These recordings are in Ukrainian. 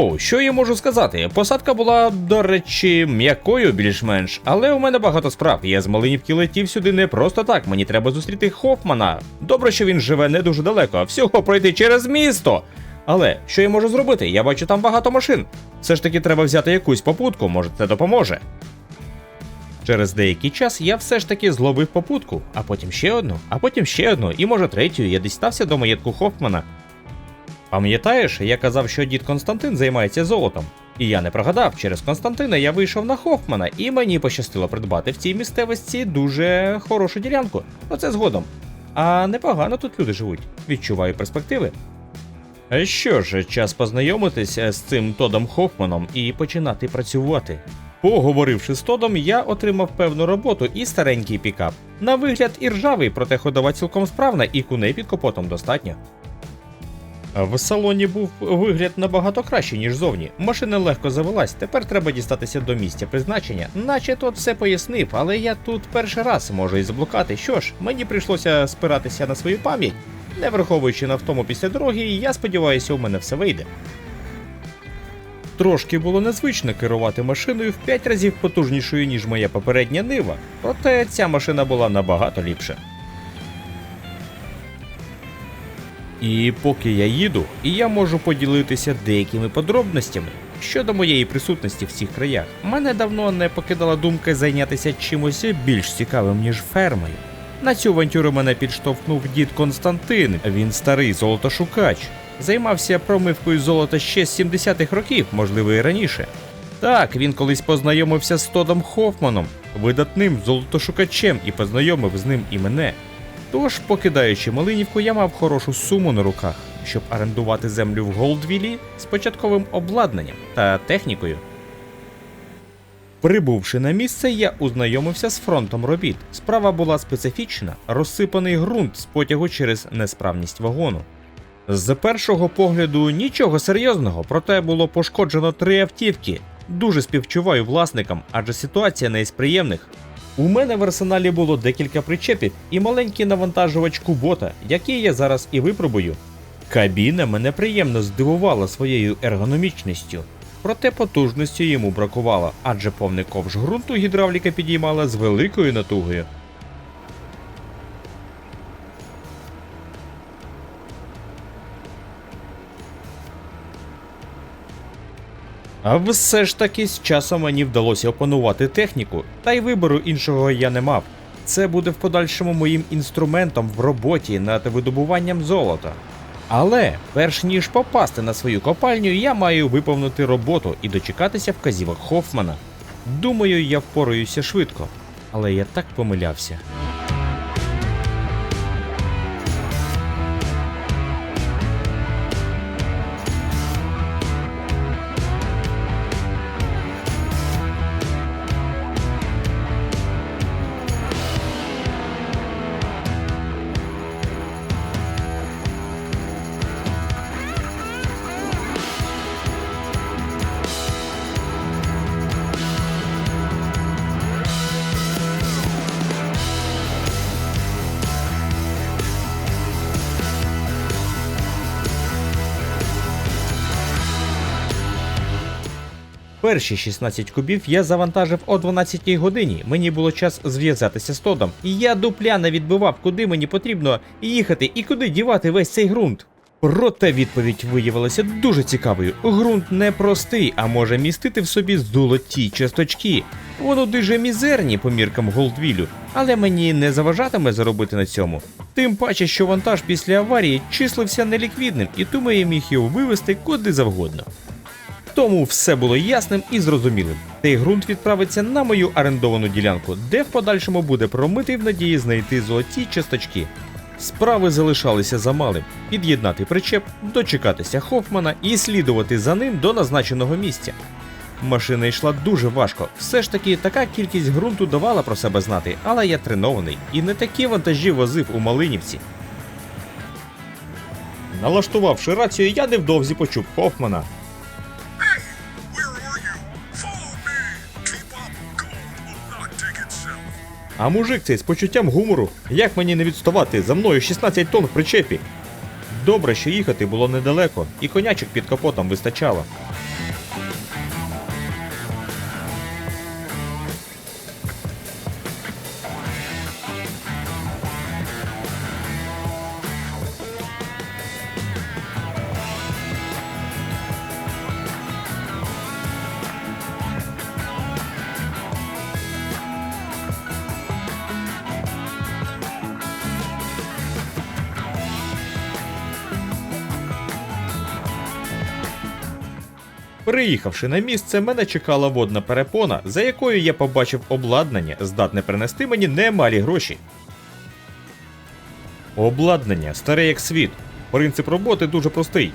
О, що я можу сказати? Посадка була, до речі, м'якою більш-менш, але у мене багато справ. Я з Малинівки летів сюди не просто так. Мені треба зустріти Хофмана. Добре, що він живе не дуже далеко, всього пройти через місто. Але що я можу зробити? Я бачу там багато машин. Все ж таки треба взяти якусь попутку, може це допоможе. Через деякий час я все ж таки зловив попутку, а потім ще одну, а потім ще одну, і може третю, я дістався до маєтку Хофмана. Пам'ятаєш, я казав, що дід Константин займається золотом. І я не прогадав, через Константина я вийшов на Хофмана, і мені пощастило придбати в цій місцевості дуже хорошу ділянку. Оце згодом. А непогано тут люди живуть. Відчуваю перспективи. Що ж, час познайомитися з цим Тодом Хофманом і починати працювати. Поговоривши з Тодом, я отримав певну роботу і старенький пікап. На вигляд і ржавий, проте ходова цілком справна, і куней під капотом достатньо. В салоні був вигляд набагато кращий, ніж зовні. Машина легко завелась, тепер треба дістатися до місця призначення. Наче тот все пояснив, але я тут перший раз можу і заблукати. Що ж, мені прийшлося спиратися на свою пам'ять. Не враховуючи на втому після дороги, я сподіваюся, у мене все вийде. Трошки було незвично керувати машиною в 5 разів потужнішою, ніж моя попередня нива, проте ця машина була набагато ліпша. І поки я їду, і я можу поділитися деякими подробностями щодо моєї присутності в цих краях. Мене давно не покидала думка зайнятися чимось більш цікавим, ніж фермою. На цю авантюру мене підштовхнув дід Константин. Він старий золотошукач. Займався промивкою золота ще з 70-х років, можливо, і раніше. Так, він колись познайомився з Тодом Хофманом, видатним золотошукачем, і познайомив з ним і мене. Тож, покидаючи Малинівку, я мав хорошу суму на руках, щоб орендувати землю в Голдвілі з початковим обладнанням та технікою. Прибувши на місце, я ознайомився з фронтом робіт. Справа була специфічна, розсипаний ґрунт з потягу через несправність вагону. З першого погляду нічого серйозного, проте було пошкоджено три автівки. Дуже співчуваю власникам, адже ситуація не із приємних. У мене в арсеналі було декілька причепів і маленький навантажувач кубота, який я зараз і випробую. Кабіна мене приємно здивувала своєю ергономічністю, проте потужності йому бракувало, адже повний ковш ґрунту гідравліка підіймала з великою натугою. А все ж таки з часом мені вдалося опанувати техніку, та й вибору іншого я не мав. Це буде в подальшому моїм інструментом в роботі над видобуванням золота. Але перш ніж попасти на свою копальню, я маю виповнити роботу і дочекатися вказівок Хофмана. Думаю, я впораюся швидко, але я так помилявся. Перші 16 кубів я завантажив о 12 годині. Мені було час зв'язатися з Тодом. І я дупля не відбивав, куди мені потрібно їхати і куди дівати весь цей ґрунт. Проте відповідь виявилася дуже цікавою. Ґрунт не простий, а може містити в собі золоті часточки. Воно дуже мізерні по міркам Голдвілю, але мені не заважатиме заробити на цьому. Тим паче, що вантаж після аварії числився неліквідним, і тому я міг його вивезти куди завгодно. Тому все було ясним і зрозумілим. Цей ґрунт відправиться на мою орендовану ділянку, де в подальшому буде промитий в надії знайти золоті часточки. Справи залишалися за малим: під'єднати причеп, дочекатися Хофмана і слідувати за ним до назначеного місця. Машина йшла дуже важко. Все ж таки, така кількість ґрунту давала про себе знати, але я тренований і не такі вантажі возив у Малинівці. Налаштувавши рацію, я невдовзі почув Хофмана. А мужик цей з почуттям гумору, як мені не відставати, за мною 16 тонн в причепі. Добре, що їхати було недалеко, і конячок під капотом вистачало. Приїхавши на місце, мене чекала водна перепона, за якою я побачив обладнання, здатне принести мені немалі гроші. Обладнання старе як світ. Принцип роботи дуже простий.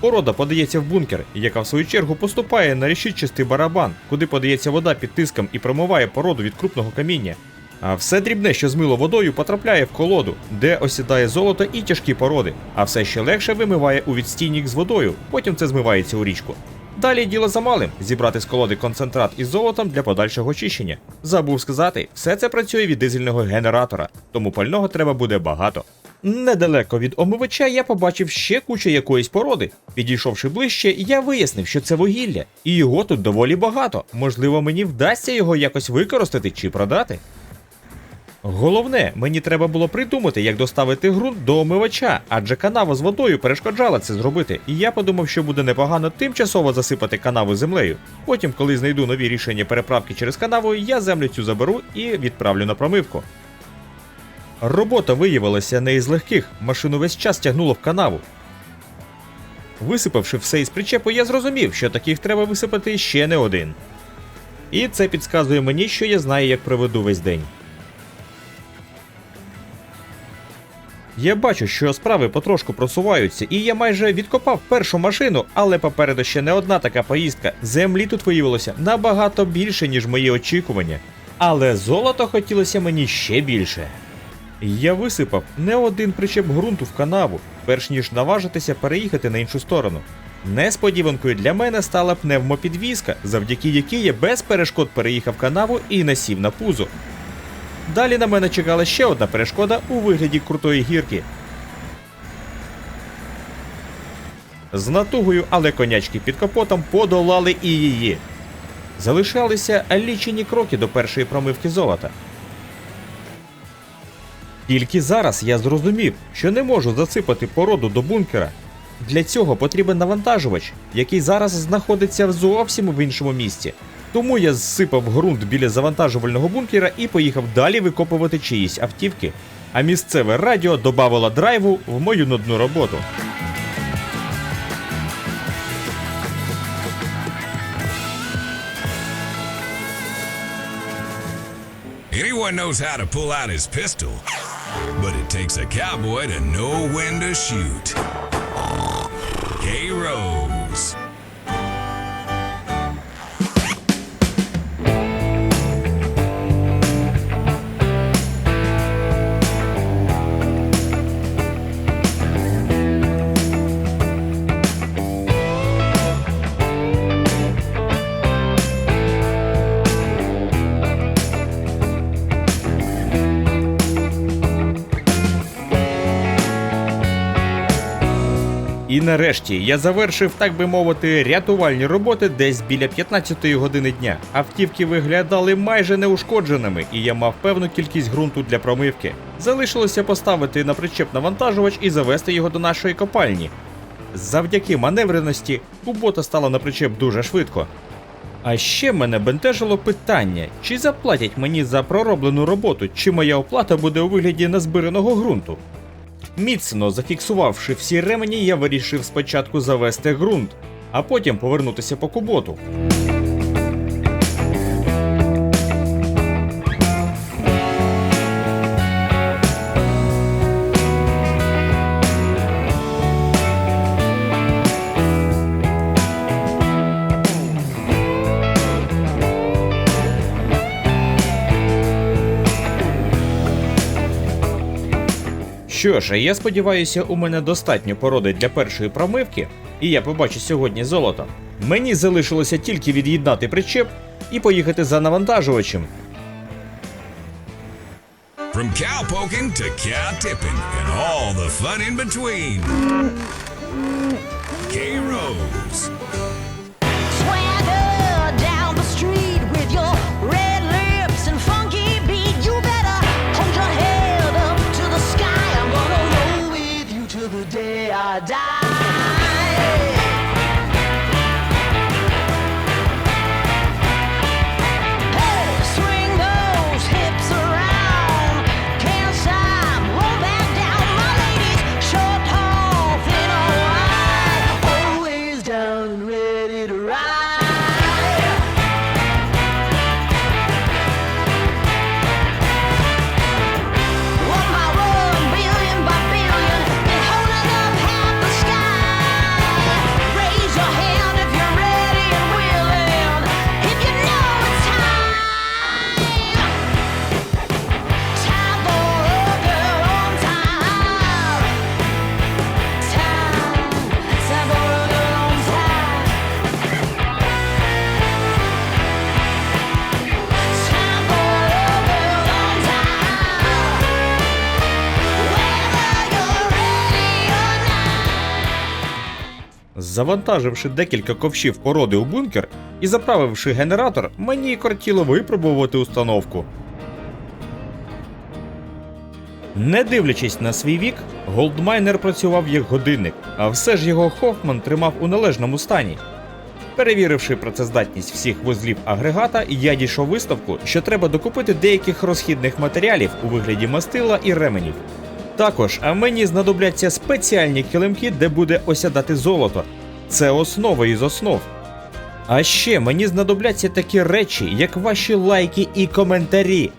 Порода подається в бункер, яка в свою чергу поступає на решітчастий барабан, куди подається вода під тиском і промиває породу від крупного каміння. А все дрібне, що змило водою, потрапляє в колоду, де осідає золото і тяжкі породи, а все ще легше вимиває у відстійник з водою, потім це змивається у річку. Далі діло за малим зібрати з колоди концентрат із золотом для подальшого очищення. Забув сказати, все це працює від дизельного генератора, тому пального треба буде багато. Недалеко від омивача я побачив ще кучу якоїсь породи. Підійшовши ближче, я вияснив, що це вугілля, і його тут доволі багато. Можливо, мені вдасться його якось використати чи продати. Головне, мені треба було придумати, як доставити ґрунт до омивача, адже канава з водою перешкоджала це зробити, і я подумав, що буде непогано тимчасово засипати канаву землею. Потім, коли знайду нові рішення переправки через канаву, я землю цю заберу і відправлю на промивку. Робота виявилася не із легких, машину весь час тягнуло в канаву. Висипавши все із причепу, я зрозумів, що таких треба висипати ще не один. І це підказує мені, що я знаю, як проведу весь день. Я бачу, що справи потрошку просуваються, і я майже відкопав першу машину, але попереду ще не одна така поїздка. Землі тут виявилося набагато більше, ніж мої очікування. Але золото хотілося мені ще більше. Я висипав не один причеп ґрунту в канаву, перш ніж наважитися переїхати на іншу сторону. Несподіванкою для мене стала пневмопідвізка, завдяки якій я без перешкод переїхав канаву і насів на пузо. Далі на мене чекала ще одна перешкода у вигляді крутої гірки. З натугою, але конячки під капотом подолали і її. Залишалися лічені кроки до першої промивки золота. Тільки зараз я зрозумів, що не можу засипати породу до бункера. Для цього потрібен навантажувач, який зараз знаходиться зовсім в іншому місці. Тому я зсипав ґрунт біля завантажувального бункера і поїхав далі викопувати чиїсь автівки. А місцеве радіо додавало драйву в мою нудну роботу. Anyone knows how to pull out his pistol, but it takes a cowboy to know when to shoot. K. І нарешті я завершив, так би мовити, рятувальні роботи десь біля 15-ї години дня. Автівки виглядали майже неушкодженими, і я мав певну кількість ґрунту для промивки. Залишилося поставити на причеп навантажувач і завести його до нашої копальні. Завдяки маневреності кубота стала на причеп дуже швидко. А ще мене бентежило питання, чи заплатять мені за пророблену роботу, чи моя оплата буде у вигляді назбираного ґрунту. Міцно зафіксувавши всі ремені, я вирішив спочатку завести ґрунт, а потім повернутися по куботу. Що ж, я сподіваюся, у мене достатньо породи для першої промивки, і я побачу сьогодні золото. Мені залишилося тільки від'єднати причеп і поїхати за навантажувачем. From cow to cow tipping and all the fun in between. K. Завантаживши декілька ковшів породи у бункер і заправивши генератор, мені кортіло випробувати установку. Не дивлячись на свій вік, Голдмайнер працював як годинник, а все ж його Хофман тримав у належному стані. Перевіривши працездатність всіх вузлів агрегата, я дійшов висновку, що треба докупити деяких розхідних матеріалів у вигляді мастила і ременів. Також а мені знадобляться спеціальні килимки, де буде осядати золото. Це основа із основ. А ще мені знадобляться такі речі, як ваші лайки і коментарі.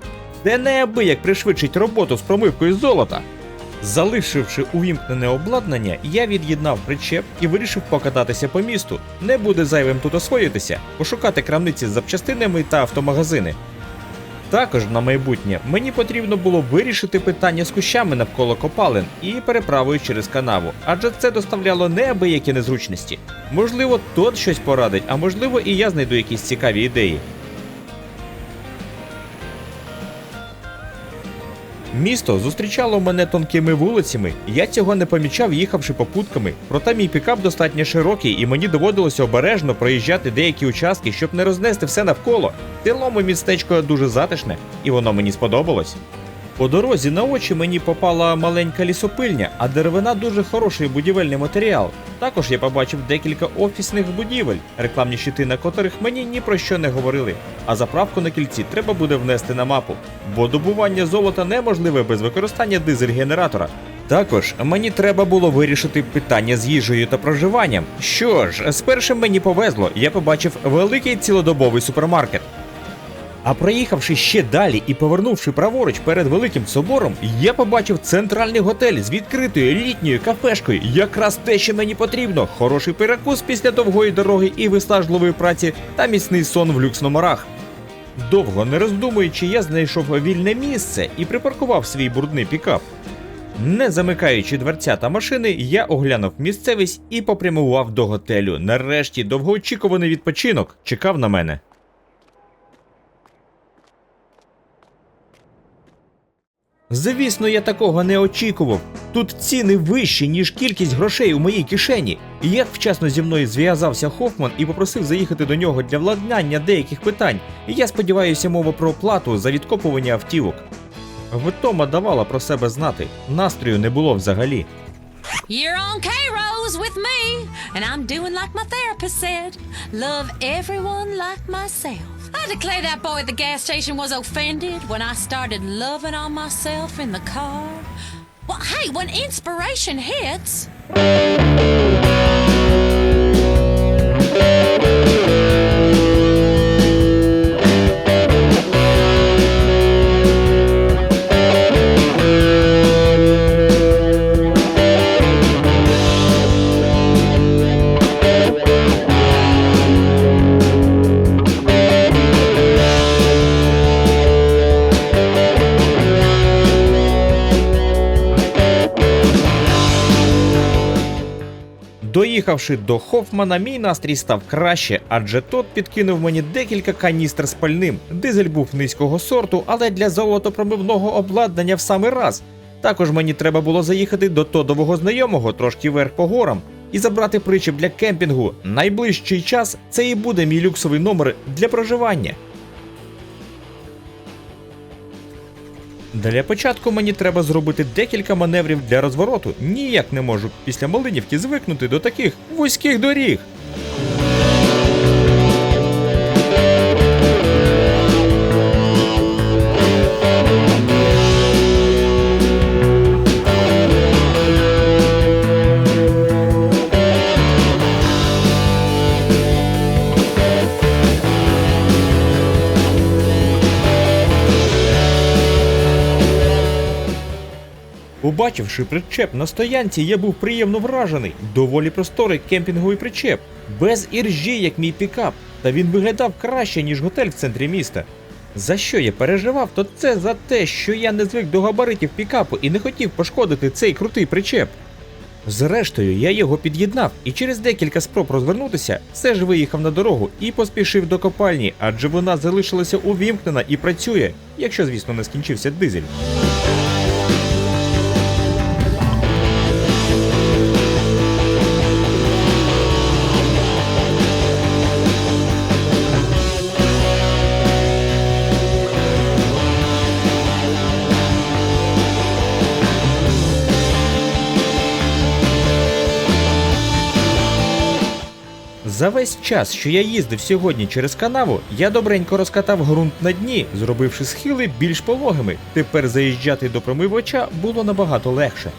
Де неабияк пришвидшить роботу з промивкою золота. Залишивши увімкнене обладнання, я від'єднав причеп і вирішив покататися по місту. Не буде зайвим тут освоїтися, пошукати крамниці з запчастинами та автомагазини. Також на майбутнє мені потрібно було вирішити питання з кущами навколо копалин і переправою через канаву, адже це доставляло неабиякі незручності. Можливо, тот щось порадить, а можливо, і я знайду якісь цікаві ідеї. Місто зустрічало мене тонкими вулицями, я цього не помічав, їхавши попутками. Проте мій пікап достатньо широкий, і мені доводилося обережно проїжджати деякі участки, щоб не рознести все навколо. В містечко дуже затишне, і воно мені сподобалось. По дорозі на очі мені попала маленька лісопильня, а деревина дуже хороший будівельний матеріал. Також я побачив декілька офісних будівель, рекламні щити на котрих мені ні про що не говорили. А заправку на кільці треба буде внести на мапу, бо добування золота неможливе без використання дизель-генератора. Також мені треба було вирішити питання з їжею та проживанням. Що ж, з мені повезло, я побачив великий цілодобовий супермаркет. А проїхавши ще далі і повернувши праворуч перед великим собором, я побачив центральний готель з відкритою літньою кафешкою. Якраз те, що мені потрібно: хороший перекус після довгої дороги і виснажливої праці та міцний сон в люкс-номерах. Довго не роздумуючи, я знайшов вільне місце і припаркував свій брудний пікап. Не замикаючи дверця та машини, я оглянув місцевість і попрямував до готелю. Нарешті довгоочікуваний відпочинок чекав на мене. Звісно, я такого не очікував. Тут ціни вищі, ніж кількість грошей у моїй кишені. І як вчасно зі мною зв'язався Хофман і попросив заїхати до нього для владнання деяких питань, і я сподіваюся, мова про плату за відкопування автівок. Втома давала про себе знати, настрою не було взагалі. You're on K Rose with me, and I'm doing like my therapist said love everyone like myself. I declare that boy at the gas station was offended when I started loving on myself in the car. Well, hey, when inspiration hits. Доїхавши до Хофмана, мій настрій став краще, адже тот підкинув мені декілька каністр з пальним. Дизель був низького сорту, але для золотопромивного обладнання в самий раз. Також мені треба було заїхати до тодового знайомого трошки вверх по горам і забрати причеп для кемпінгу. Найближчий час це і буде мій люксовий номер для проживання. Для початку мені треба зробити декілька маневрів для розвороту. Ніяк не можу після Малинівки звикнути до таких вузьких доріг. Побачивши причеп на стоянці, я був приємно вражений. Доволі просторий кемпінговий причеп, без іржі, як мій пікап, та він виглядав краще, ніж готель в центрі міста. За що я переживав, то це за те, що я не звик до габаритів пікапу і не хотів пошкодити цей крутий причеп. Зрештою, я його під'єднав і через декілька спроб розвернутися все ж виїхав на дорогу і поспішив до копальні, адже вона залишилася увімкнена і працює, якщо, звісно, не скінчився дизель. За весь час, що я їздив сьогодні через канаву, я добренько розкатав ґрунт на дні, зробивши схили більш пологими. Тепер заїжджати до промивача було набагато легше.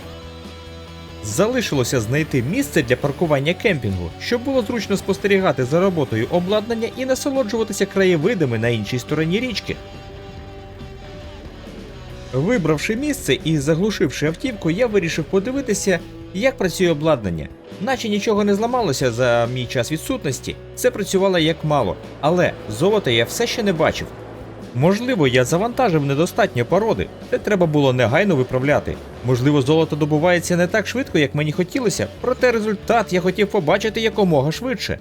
Залишилося знайти місце для паркування кемпінгу, щоб було зручно спостерігати за роботою обладнання і насолоджуватися краєвидами на іншій стороні річки. Вибравши місце і заглушивши автівку, я вирішив подивитися, як працює обладнання. Наче нічого не зламалося за мій час відсутності, це працювало як мало, але золота я все ще не бачив. Можливо, я завантажив недостатньо породи, це треба було негайно виправляти. Можливо, золото добувається не так швидко, як мені хотілося, проте результат я хотів побачити якомога швидше.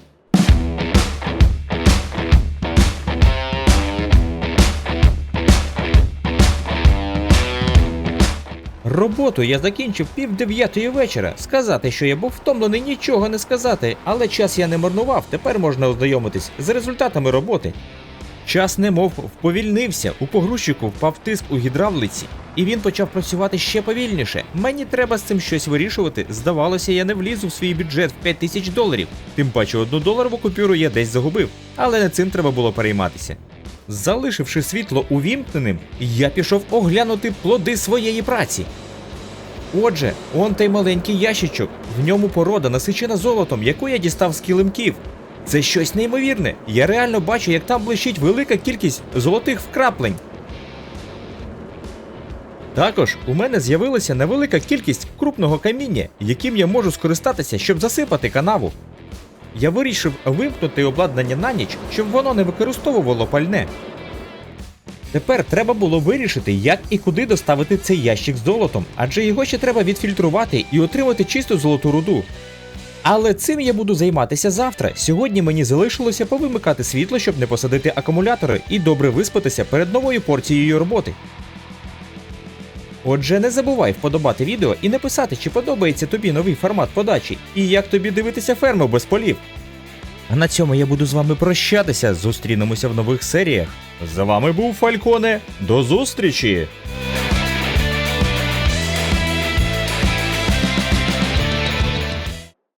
Роботу я закінчив пів дев'ятої вечора. Сказати, що я був втомлений, нічого не сказати, але час я не марнував, тепер можна ознайомитись з результатами роботи. Час немов вповільнився, у погрузчику впав тиск у гідравлиці, і він почав працювати ще повільніше. Мені треба з цим щось вирішувати. Здавалося, я не влізу в свій бюджет в 5 тисяч доларів. Тим паче одну доларову купюру я десь загубив, але не цим треба було перейматися. Залишивши світло увімкненим, я пішов оглянути плоди своєї праці. Отже, он той маленький ящичок, в ньому порода насичена золотом, яку я дістав з килимків. Це щось неймовірне. Я реально бачу, як там блищить велика кількість золотих вкраплень. Також у мене з'явилася невелика кількість крупного каміння, яким я можу скористатися, щоб засипати канаву. Я вирішив вимкнути обладнання на ніч, щоб воно не використовувало пальне. Тепер треба було вирішити, як і куди доставити цей ящик з золотом, адже його ще треба відфільтрувати і отримати чисту золоту руду. Але цим я буду займатися завтра. Сьогодні мені залишилося повимикати світло, щоб не посадити акумулятори і добре виспатися перед новою порцією роботи. Отже, не забувай вподобати відео і написати, чи подобається тобі новий формат подачі, і як тобі дивитися ферму без полів. А на цьому я буду з вами прощатися. Зустрінемося в нових серіях. З вами був Фальконе. До зустрічі!